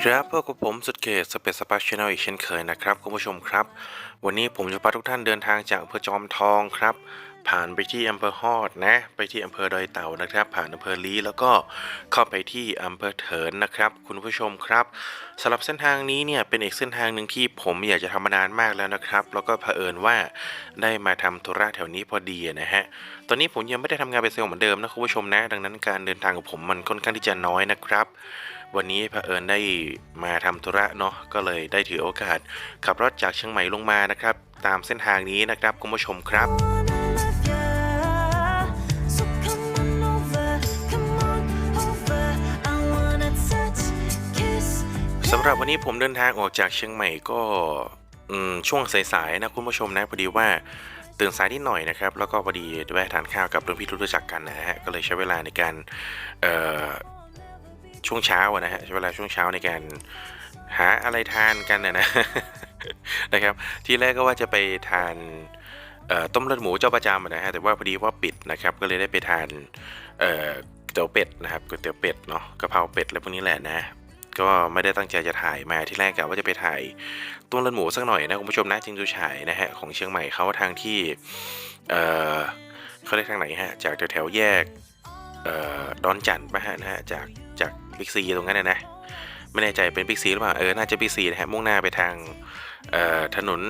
ดีครับพบกับผมสุดเขตสเปซสปาชแนลอีกเช่นเคยนะครับคุณผู้ชมครับ วันนี้ผมจะพาทุกท่านเดินทางจากอำเภอจอมทองครับ ผ่านไปที่อำเภอฮอดนะไปที่อำเภอดอยเต่านะครับ ผ่านอำเภอลีแล้วก็เข้าไปที่อำเภอเถินนะครับ คุณผู้ชมครับสำหรับเส้นทางนี้เนี่ยเป็นอีกเส้นทางหนึ่งที่ผมอยากจะทำมานานมากแล้วนะครับ แล้วก็เผอิญว่าได้มาทำธุระแถวนี้พอดีนะฮะตอนนี้ผมยังไม่ได้ทำงานเป็นเซลล์เหมือนเดิมนะคุณผู้ชมนะ ดังนั้นการเดินทางของผมมันค่อนข้างที่จะน้อยนะครับ วันนี้เผอิญได้มาทำธุระเนาะก็เลยได้ถือโอกาส ขับรถจากเชียงใหม่ลงมานะครับ ตามเส้นทางนี้นะครับคุณผู้ชมครับสำหรับวันนี้ผมเดินทางออกจากเชียงใหม่ก็ช่วงสายๆนะคุณผู้ชมนะพอดีว่าตื่นสายนิดหน่อยนะครับ แล้วก็พอดีแวะทานข้าวกับรุ่นพี่ที่รู้จักกันนะฮะก็เลยใช้เวลาในการ ช่วงเช้าอะนะฮะใช้เวลาช่วงเช้าในการหาอะไรทานกันนะนะนะครับ ทีแรกก็ว่าจะไปทานต้มเลือดหมูเจ้าประจำอะนะฮะแต่ว่าพอดีว่าปิดนะครับ ก็เลยได้ไปทานเอ่อก๋วยเตี๋ยวเป็ดนะครับก๋วยเตี๋ยวเป็ดเนาะกะเพราเป็ดอะไรพวกนี้แหละนะก็ไม่ได้ตั้งใจจะถ่ายมาที่แรกกะว่าจะไปถ่ายต้มเลือดหมูสักหน่อยนะคุณผู้ชมนะจิงจูฉายนะฮะของเชียงใหม่เขาทางที่เเขาเรียกทางไหนฮะจากแถวแยกออดอนจันทร์ปะฮะนะฮะจากจาก บิ๊กซีตรงนั้นนะนะ ไม่แน่ใจเป็นบิ๊กซีหรือเปล่า เออ น่าจะบิ๊กซีนะฮะ มุ่งหน้าไปทางถนน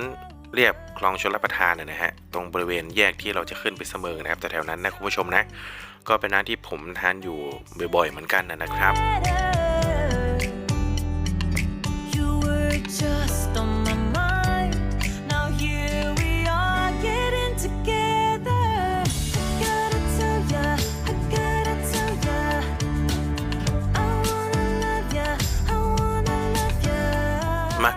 เรียบคลองชลประทานนะนะฮะ ตรงบริเวณแยกที่เราจะขึ้นไปเสมอนะครับ แต่แถวนั้นนะคุณผู้ชมนะ ก็เป็นร้านที่ผมทานอยู่บ่อยๆเหมือนกันนะนะครับ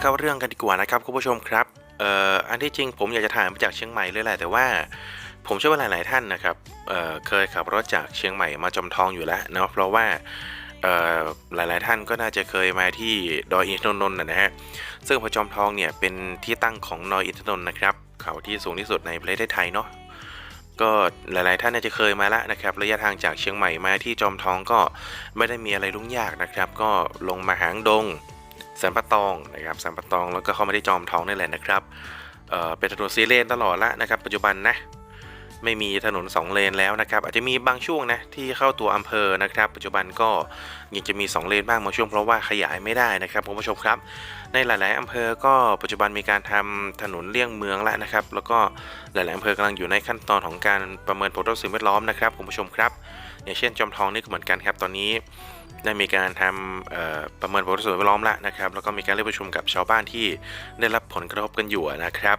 เข้าเรื่องกันดีกว่านะครับคุณผู้ชมครับเอ่ออันที่จริงผมอยากจะถ่ายมาจากเชียงใหม่เลยแหละแต่ว่าผมเชื่อว่าหลาย ๆ ท่านนะครับเอ่อเคยขับรถจากเชียงใหม่มาจอมทองอยู่แล้วเนาะเพราะว่าเอ่อหลาย ๆ ท่านก็น่าจะเคยมาที่ดอยอินทนนท์นะนะฮะซึ่งพอจอมทองเนี่ยเป็นที่ตั้งของดอยอินทนนท์นะครับเขาที่สูงที่สุดในประเทศไทยเนาะก็หลาย ๆ ท่านน่าจะเคยมาแล้วนะครับระยะทางจากเชียงใหม่มาที่จอมทองก็ไม่ได้มีอะไรลุ่งยากนะครับ ก็ลงมาหางดง สันปะตองนะครับสันปะตองแล้วก็เข้ามาที่จอมทองนี่แหละนะครับเเป็นถนนซีเลนตลอดละนะครับ ปัจจุบันนะไม่มีถนน 2 เลนแล้วนะครับ อาจจะมีบางช่วงนะที่เข้าตัวอำเภอนะครับ ปัจจุบันก็ยังจะมี 2 เลนบ้างบางช่วงเพราะว่าขยายไม่ได้นะครับคุณผู้ชมครับ ในหลาย ๆอำเภอก็ปัจจุบันมีการทำถนนเลี่ยงเมืองแล้วนะครับ แล้วก็หลาย ๆอำเภอกำลังอยู่ในขั้นตอนของการประเมินผลต่อสิ่งแวดล้อมนะครับคุณผู้ชมครับ อย่างเช่นจอมทองนี่ก็เหมือนกันครับตอนนี้ ได้มีการทำประเมินผลสิ่งแวดล้อมล้วนะครับ แล้วก็มีการเรียกประชุมกับชาวบ้านที่ได้รับผลกระทบกันอยู่นะครับ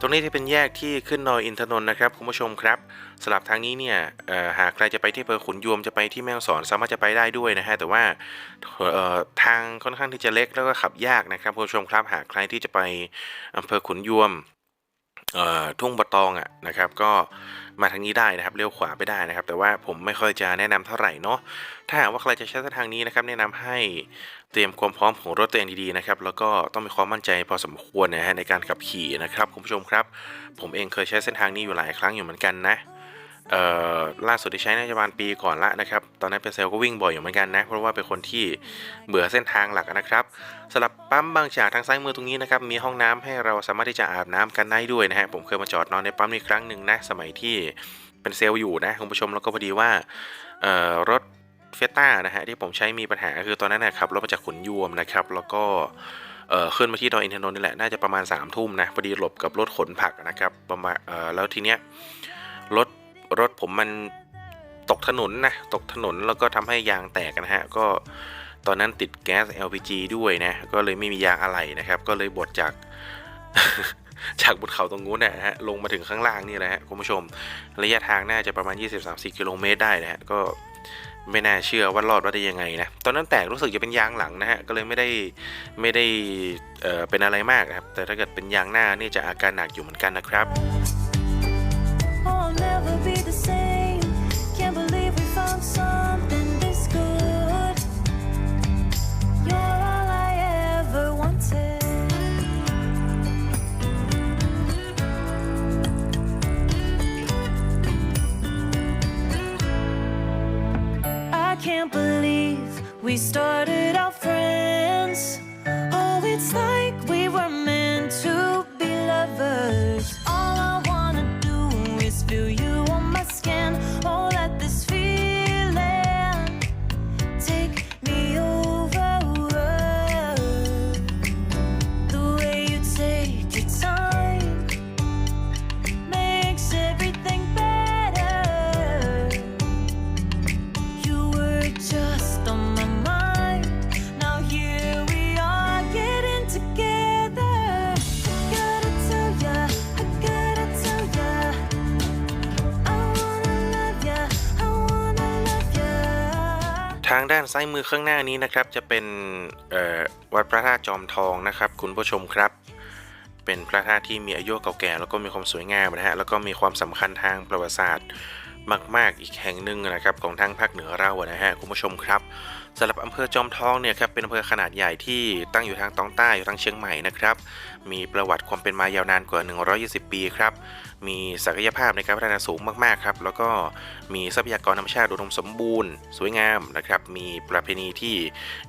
ตรงนี้ที่เป็นแยกที่ขึ้นดอยอินทนนท์นะครับคุณผู้ชมครับสำหรับทางนี้เนี่ยหากใครจะไปที่อำเภอขุนยวมจะไปที่แม่ฮ่องสอนสามารถจะไปได้ด้วยนะฮะแต่ว่าทางค่อนข้างที่จะเล็กแล้วก็ขับยากนะครับคุณผู้ชมครับหากใครที่จะไปอำเภอขุนยวม ทุ่งบะตองอะนะครับก็มาทางนี้ได้นะครับเลี้ยวขวาไปได้นะครับ แต่ว่าผมไม่ค่อยจะแนะนำเท่าไหร่เนาะถ้าหากว่าใครจะใช้เส้นทางนี้นะครับ แนะนำให้เตรียมความพร้อมของรถตัวเองดีๆนะครับแล้วก็ต้องมีความมั่นใจพอสมควรนะฮะในการขับขี่นะครับคุณผู้ชมครับ ผมเองเคยใช้เส้นทางนี้อยู่หลายครั้งอยู่เหมือนกันนะ เอ่อล่าสุดที่ใช้น่าจะประมาณปีก่อนละนะครับ ตอนนั้นเป็นเซลก็วิ่งบ่อยอยู่เหมือนกันนะ เพราะว่าเป็นคนที่เบื่อเส้นทางหลักนะครับสำหรับปั๊มบางจากทางซ้ายมือตรงนี้นะครับ มีห้องน้ำให้เราสามารถที่จะอาบน้ำกันได้ด้วยนะฮะ ผมเคยมาจอดนอนในปั๊มนี้ครั้งหนึ่งนะ สมัยที่เป็นเซลอยู่นะคุณผู้ชม แล้วก็พอดีว่า เอ่อ รถเฟต้านะฮะที่ผมใช้มีปัญหาคือตอนนั้นนะขับรถมาจากขุนยวมนะครับ แล้วก็เอ่อขึ้นมาที่ดอยอินทนนท์นี่แหละ น่าจะประมาณ3ามทุ่มนะ พอดีหลบกับรถขนผักนะครับ ประมาณ เอ่อ แล้วทีเนี้ยรถ รถผมมันตกถนนนะตกถนนแล้วก็ทำให้ยางแตกนะฮะก็ตอนนั้นติดแก๊ส LPG ด้วยนะ ก็เลยไม่มียางอะไหล่นะครับ ก็เลยบดจาก จากบนเขาตรงนู้นนะฮะลงมาถึงข้างล่างนี่แหละฮะคุณผู้ชม ระยะทางน่าจะประมาณ 20-30กิโลเมตรได้นะฮะก็ไม่น่าเชื่อว่ารอดมาได้ยังไงนะตอนนั้นแตกรู้สึกจะเป็นยางหลังนะฮะก็เลยไม่ได้ไม่ได้เอ่อเป็นอะไรมากนะครับแต่ถ้าเกิดเป็นยางหน้านี่จะอาการหนักอยู่เหมือนกันนะครับ ด้านซ้ายมือข้างหน้านี้นะครับ จะเป็นวัดพระธาตุจอมทองนะครับ คุณผู้ชมครับ เป็นพระธาตุที่มีอายุเก่าแก่แล้วก็มีความสวยงามนะฮะแล้วก็มีความสำคัญทางประวัติศาสตร์มากๆ อีกแห่งหนึ่งนะครับของทางภาคเหนือเรานะฮะคุณผู้ชมครับสำหรับอำเภอจอมทองเนี่ยครับเป็นอำเภอขนาดใหญ่ที่ตั้งอยู่ทางตอนใต้อยู่ทางเชียงใหม่นะครับมีประวัติความเป็นมายาวนานกว่า 120 ปีครับ มีศักยภาพในการพัฒนาสูงมากๆครับ แล้วก็มีทรัพยากรธรรมชาติอุดมสมบูรณ์ สวยงามนะครับ มีประเพณีที่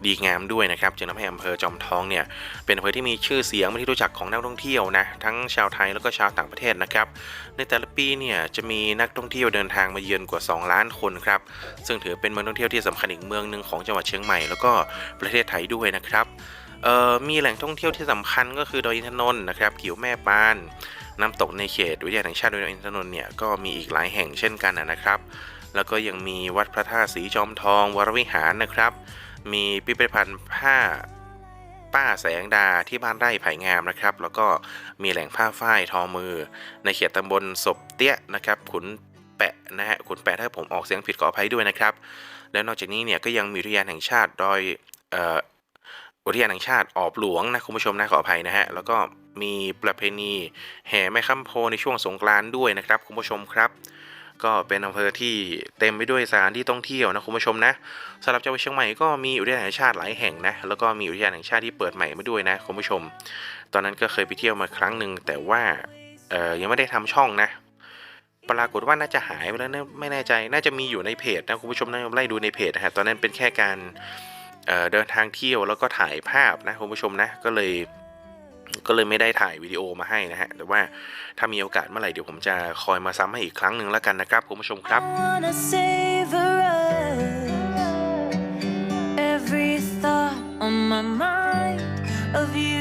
ดีงามด้วยนะครับ จึงทำให้อำเภอจอมทองเนี่ย เป็นอำเภอที่มีชื่อเสียงเป็นที่รู้จักของนักท่องเที่ยวนะ ทั้งชาวไทยแล้วก็ชาวต่างประเทศนะครับ ในแต่ละปีเนี่ยจะมีนักท่องเที่ยวเดินทางมาเยือนกว่า 2 ล้านคนครับ ซึ่งถือเป็นเมืองท่องเที่ยวที่สำคัญอีกเมืองหนึ่งของจังหวัดเชียงใหม่แล้วก็ประเทศไทยด้วยนะครับ มีแหล่งท่องเที่ยวที่สำคัญก็คือดอยอินทนนท์นะครับกิวแม่ปาน น้ำตกในเขตอุทยานแห่งชาติดอยอินทนนท์เนี่ยก็มีอีกหลายแห่งเช่นกันนะครับ แล้วก็ยังมีวัดพระธาตุสีจอมทอง วรวิหารนะครับ มีพิพิธภัณฑ์ผ้าป้าแสงดาที่บ้านไร่ไผ่งามนะครับ แล้วก็มีแหล่งผ้าฝ้ายทอมือ ในเขตตำบลศพเตี้ยนะครับขุนแปะนะฮะขุนแปะถ้าผมออกเสียงผิดขออภัยด้วยนะครับ และนอกจากนี้เนี่ยก็ยังมีอุทยานแห่งชาติดอยเอุทยานแห่งชาติออบหลวงนะคุณผู้ชมนะขออภัยนะฮะแล้วก็มีประเพณีแห่แม่ค้ำโพในช่วงสงกรานต์ด้วยนะครับคุณผู้ชมครับ ก็เป็นอำเภอที่เต็มไปด้วยสถานที่ท่องเที่ยวนะคุณผู้ชมนะสำหรับจังหวัดเชียงใหม่ก็มีอุทยานแห่งชาติหลายแห่งนะแล้วก็มีอุทยานแห่งชาติที่เปิดใหม่มาด้วยนะคุณผู้ชม ตอนนั้นก็เคยไปเที่ยวมาครั้งหนึ่งแต่ว่าเอ่อยังไม่ได้ทำช่องนะปรากฏว่าน่าจะหายไปแล้วนะไม่แน่ใจ น่าจะมีอยู่ในเพจนะคุณผู้ชมนะไล่ดูในเพจนะฮะตอนนั้นเป็นแค่การ เดินทางเที่ยวแล้วก็ถ่ายภาพนะคุณผู้ชมนะก็เลยก็เลยไม่ได้ถ่ายวิดีโอมาให้นะฮะ แต่ว่าถ้ามีโอกาสเมื่อไหร่เดี๋ยวผมจะคอยมาซ้ำให้อีกครั้งหนึ่งแล้วกันนะครับคุณผู้ชมครับ Every thought on my mind of you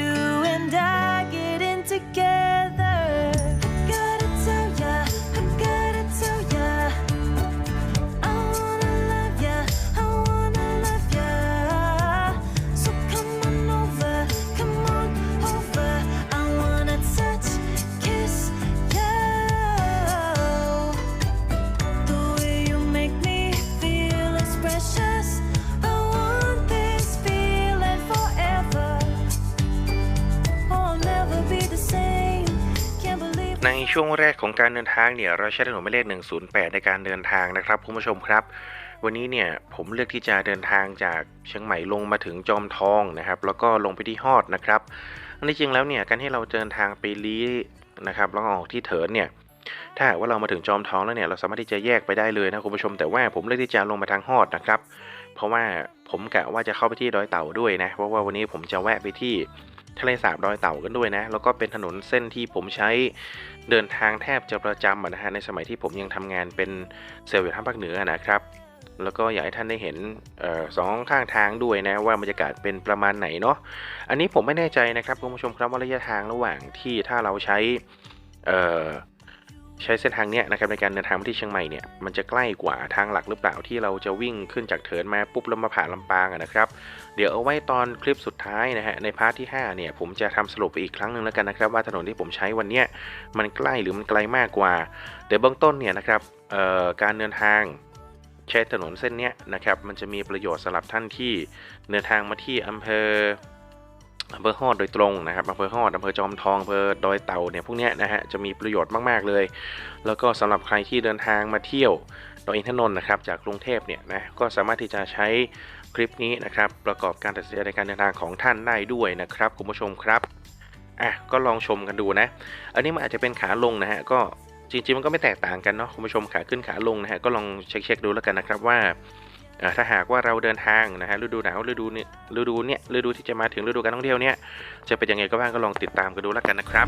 ช่วงแรกของการเดินทางเนี่ยเราใช้ถนนหมายเลข108 ในการเดินทางนะครับคุณผู้ชมครับ วันนี้เนี่ยผมเลือกที่จะเดินทางจากเชียงใหม่ลงมาถึงจอมทองนะครับ แล้วก็ลงไปที่ฮอดนะครับอันที่จริงแล้วเนี่ยการที่เราเดินทางไปลี้นะครับแล้วก็ออกที่เถินเนี่ยถ้าหากว่าเรามาถึงจอมทองแล้วเนี่ยเราสามารถที่จะแยกไปได้เลยนะคุณผู้ชม แต่ว่าผมเลือกที่จะลงมาทางฮอดนะครับ เพราะว่าผมกะว่าจะเข้าไปที่ดอยเต่าด้วยนะเพราะว่าวันนี้ผมจะแวะไปที่ ทะเลสาบดอยเต่ากันด้วยนะ แล้วก็เป็นถนนเส้นที่ผมใช้เดินทางแทบจะประจำอะนะฮะในสมัยที่ผมยังทำงานเป็นเซลล์อยู่ทางภาคเหนือนะครับ แล้วก็อยากให้ท่านได้เห็นออสองข้างทางด้วยนะว่าบรรยากาศเป็นประมาณไหนเนาะอันนี้ผมไม่แน่ใจนะครับคุณผู้ชมครับว่าระยะทางระหว่างที่ถ้าเราใช้ ใช้เส้นทางเนี้ยนะครับในการเดินทางมาที่เชียงใหม่เนี่ยมันจะใกล้กว่าทางหลักหรือเปล่าที่เราจะวิ่งขึ้นจากเถินมาปุ๊บแล้วมาผ่านลำปางะนะครับ เดี๋ยวเอาไว้ตอนคลิปสุดท้ายนะฮะในพาร์ทที่5เนี่ยผมจะทำสรุปไปอีกครั้งหนึ่งแล้วกันนะครับ ว่าถนนที่ผมใช้วันเนี้ยมันใกล้หรือมันไกลมากกว่าเดี๋ยวเบื้องต้นเนี่ยนะครับเอ่อการเดินทางใช้ถนนเส้นเนี้ยนะครับมันจะมีประโยชน์สำหรับท่านที่เดินทางมาที่อำเภอ อำเภอฮอดโดยตรงนะครับอำเภอฮอดอำเภอจอมทองอำเภอดอยเต่าเนี่ยพวกนี้นะฮะจะมีประโยชน์มาก ๆ เลย แล้วก็สำหรับใครที่เดินทางมาเที่ยวดอยอินทนนท์นะครับจากกรุงเทพเนี่ยนะก็สามารถที่จะใช้คลิปนี้นะครับประกอบการตัดสินใจในการเดินทางของท่านได้ด้วยนะครับคุณผู้ชมครับอะก็ลองชมกันดูนะ อันนี้มันอาจจะเป็นขาลงนะฮะก็จริงๆมันก็ไม่แตกต่างกันเนาะคุณผู้ชมขาขึ้นขาลงนะฮะก็ลองเช็คๆดูแล้วกันนะครับว่า ถ้าหากว่าเราเดินทางนะฮะฤดูหนาวฤดูเนี่ยฤดูเนี่ยฤดูที่จะมาถึงฤดูการท่องเที่ยวเนี่ยจะเป็นยังไงก็บ้างก็ลองติดตามกันดูแล้วกันนะครับ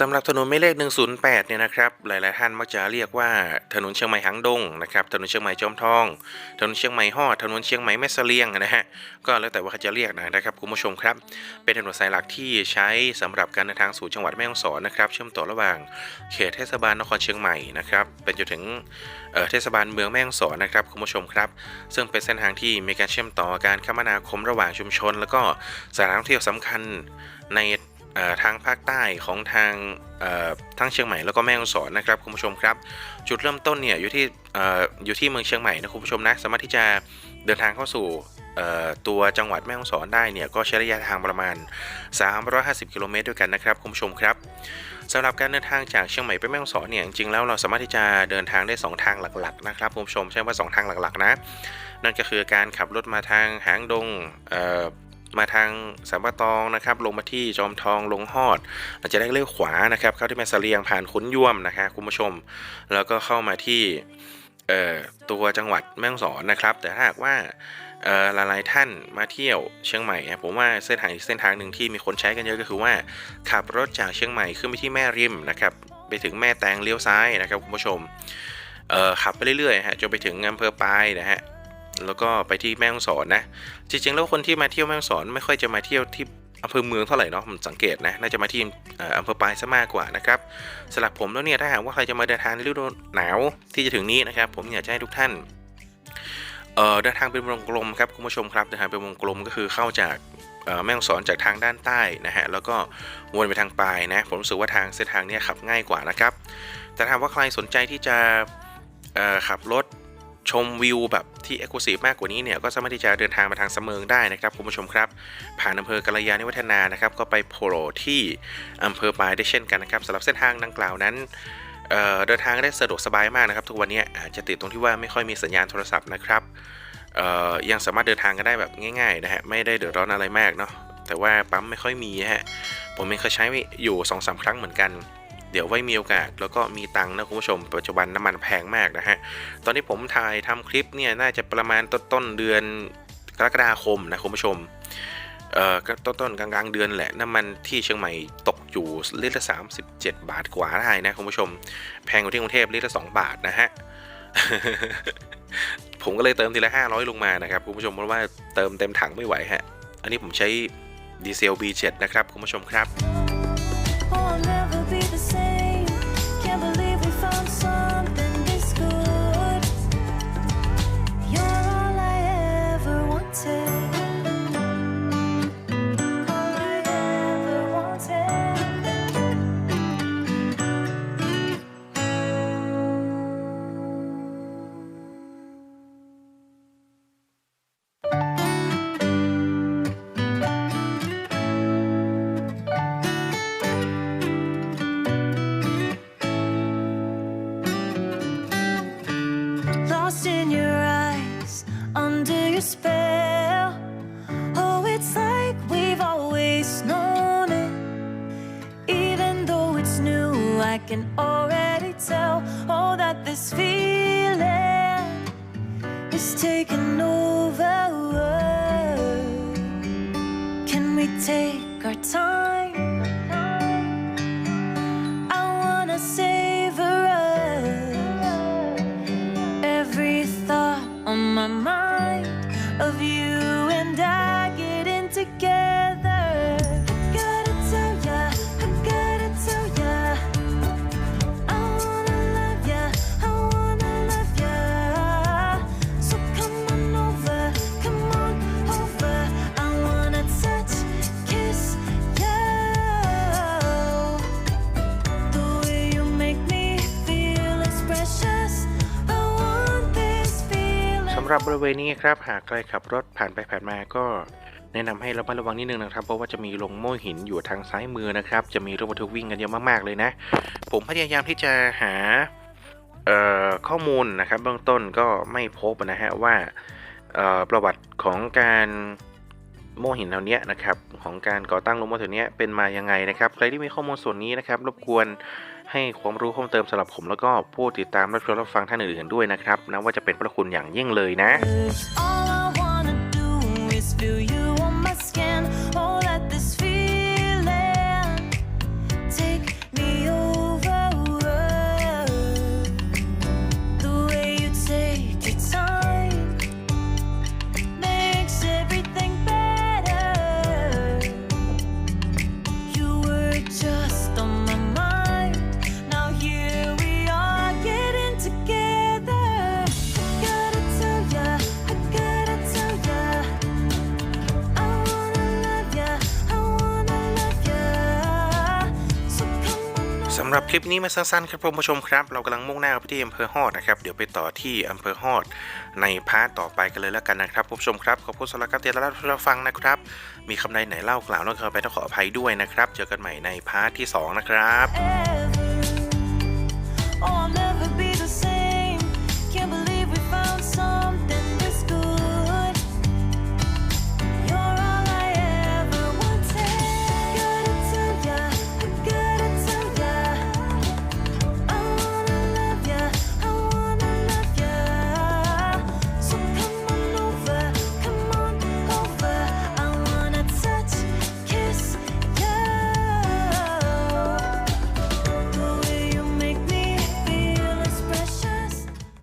สำหรับถนนหมายเลข 108 เนี่ยนะครับ หลาย ๆ ท่านมักจะเรียกว่าถนนเชียงใหม่หางดงนะครับ ถนนเชียงใหม่จอมทอง ถนนเชียงใหม่ฮอดถนนเชียงใหม่แม่เสลียงนะฮะ ก็แล้วแต่ว่าเขาจะเรียกนะครับคุณผู้ชมครับ เป็นถนนสายหลักที่ใช้สำหรับการเดินทางสู่จังหวัดแม่ฮ่องสอนนะครับ เชื่อมต่อระหว่างเขตเทศบาลนครเชียงใหม่นะครับ เป็นจนถึงเทศบาลเมืองแม่ฮ่องสอนนะครับคุณผู้ชมครับ ซึ่งเป็นเส้นทางที่มีการเชื่อมต่อการคมนาคมระหว่างชุมชน แล้วก็สถานท่องเที่ยวสำคัญใน ทางภาคใต้ของทางทั้งเชียงใหม่แล้วก็แม่ฮ่องสอนนะครับคุณผู้ชมครับ จุดเริ่มต้นเนี่ยอยู่ที่ออยู่ที่เมืองเชียงใหม่นะคุณผู้ชมนะสามารถที่จะเดินทางเข้าสู่ตัวจังหวัดแม่ฮ่องสอนได้เนี่ยก็ใช้ระยะทางประมาณ 350 กิโลเมตรด้วยกันนะครับคุณผู้ชมครับสำหรับการเดินทางจากเชียงใหม่ไปแม่ฮ่องสอนเนี่ยจริงๆแล้วเราสามารถที่จะเดินทางได้ 2 ทางหลักๆนะครับคุณผู้ชมใช่ว่า 2 ทางหลักๆนะนั่นก็คือการขับรถมาทางหางดงเมาทางสัมปะตองนะครับลงมาที่จอมทองลงฮอดเราจะได้เลี้ยวขวานะครับเข้าที่แม่เสลียงผ่านขุนยวมนะคะคุณผู้ชม แล้วก็เข้ามาที่ตัวจังหวัดแม่ฮ่องสอนนะครับ แต่ถ้าหากว่าหลายๆท่านมาเที่ยวเชียงใหม่ผมว่าเส้นทางเส้นทางหนึ่งที่มีคนใช้กันเยอะก็คือว่า ขับรถจากเชียงใหม่ขึ้นไปที่แม่ริมนะครับไปถึงแม่แตงเลี้ยวซ้ายนะครับคุณผู้ชมขับไปเรื่อยๆฮะจนไปถึงอำเภอปายนะฮะ แล้วก็ไปที่แม่ฮ่องสอนนะ จริงๆ แล้วคนที่มาเที่ยวแม่ฮ่องสอนไม่ค่อยจะมาเที่ยวที่อำเภอเมืองเท่าไหร่เนาะผมสังเกตนะน่าจะมาที่อำเภอปลายซะมากกว่านะครับสำหรับผมแล้วเนี่ยถ้าหากว่าใครจะมาเดินทางในฤดูหนาวที่จะถึงนี้นะครับ ผมอยากจะให้ทุกท่านเดินทางเป็นวงกลมครับคุณผู้ชมครับเดินทางเป็นวงกลมก็คือเข้าจากแม่ฮ่องสอนจากทางด้านใต้นะฮะแล้วก็วนไปทางปลายนะผมรู้สึกว่าทางเส้นทางนี้ขับง่ายกว่านะครับ แต่ถ้าหากว่าใครสนใจที่จะขับรถ ชมวิวแบบที่เอกลุศิมากกว่านี้เนี่ยก็สามารถที่จะเดินทางมาทางสำเมิงได้นะครับคุณผู้ชมครับ ผ่านอำเภอกัลยาณิวัฒนานะครับก็ไปโผล่ที่อำเภอปลายได้เช่นกันนะครับสำหรับเส้นทางดังกล่าวนั้นเเดินทางได้สะดวกสบายมากนะครับ ทุกวันนี้อาจจะติดตรงที่ว่าไม่ค่อยมีสัญญาณโทรศัพท์นะครับยังสามารถเดินทางกันได้แบบง่ายๆนะฮะไม่ได้เดือดร้อนอะไรมากเนาะแต่ว่าปั๊มไม่ค่อยมีฮะผมเองเคยใช้อยู่2อสครั้งเหมือนกัน ดี๋ยวไว้มีโอกาสแล้วก็มีตังค์นะคุณผู้ชม ปัจจุบันน้ำมันแพงมากนะฮะ ตอนที่ผมถ่ายทำคลิปเนี่ยน่าจะประมาณต้นต้นเดือนกรกฎาคมนะคุณผู้ชมเอ่อต้นต้นๆกลางเดือนแหละน้ำมันที่เชียงใหม่ตกอยู่ลิตรละ 37 บาทกว่าได้นะคุณผู้ชม แพงกว่าที่กรุงเทพลิตรละ 2 บาทนะฮะ ผมก็เลยเติมทีละ 500 ลงมานะครับคุณผู้ชมเพราะว่าเติมเต็มถังไม่ไหวฮะ อันนี้ผมใช้ดีเซล B7 นะครับคุณผู้ชมครับ This feeling is taking over. Can we take our time? บริเวณนี้ครับหากใครขับรถผ่านไปผ่านมาก็แนะนำให้ระมัดระวังนิดนึงนะครับ เพราะว่าจะมีลงโม่หินอยู่ทางซ้ายมือนะครับ จะมีรถบรรทุกวิ่งกันเยอะมากๆเลยนะ ผมพยายามที่จะหาข้อมูลนะครับ เบื้องต้นก็ไม่พบนะฮะว่าประวัติของการโม่หินเหล่านี้นะครับของการก่อตั้งโรงโม่หินเนี้เป็นมายังไงนะครับ ใครที่มีข้อมูลส่วนนี้นะครับ รบกวน ให้ความรู้เพิ่มเติมสำหรับผมแล้วก็ผู้ติดตามรับชมรับฟังท่านอื่นๆด้วยนะครับนะว่าจะเป็นพระคุณอย่างยิ่งเลยนะ คลิปนี้มาสั้นๆครับคุณผู้ชมครับ เรากำลังมุ่งหน้าไปที่อำเภอฮอดนะครับ เดี๋ยวไปต่อที่อำเภอฮอด ในพาร์ทต่อไปกันเลยแล้วกันนะครับคุณผู้ชมครับขอบคุณสำหรับการติดตามรับฟังนะครับ มีคำใดไหนเล่ากล่าวแล้วเกินไปต้องขออภัยด้วยนะครับ เจอกันใหม่ในพาร์ทที่สองนะครับ Hey.